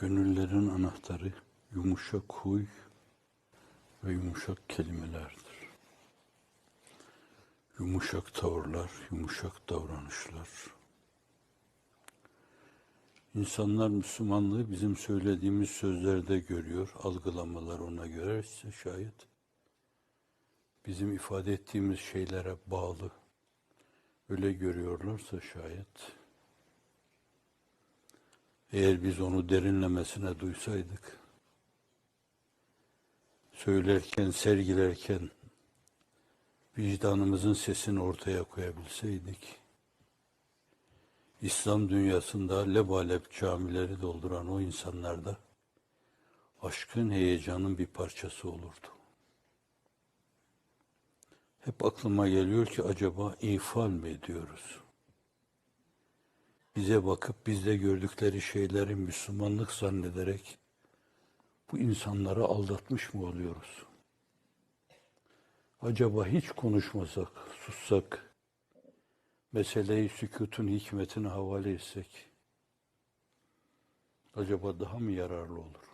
Gönüllerin anahtarı yumuşak huy ve yumuşak kelimelerdir. Yumuşak tavırlar, yumuşak davranışlar. İnsanlar Müslümanlığı bizim söylediğimiz sözlerde görüyor, algılamalar ona göre ise şayet bizim ifade ettiğimiz şeylere bağlı öyle görüyorlarsa şayet eğer biz onu derinlemesine duysaydık, söylerken, sergilerken vicdanımızın sesini ortaya koyabilseydik, İslam dünyasında lebalep camileri dolduran o insanlarda aşkın heyecanın bir parçası olurdu. Hep aklıma geliyor ki acaba ifal mi ediyoruz? Bize bakıp bizde gördükleri şeyleri Müslümanlık zannederek bu insanları aldatmış mı oluyoruz? Acaba hiç konuşmasak, sussak, meseleyi sükutun hikmetine havale etsek, acaba daha mı yararlı olur?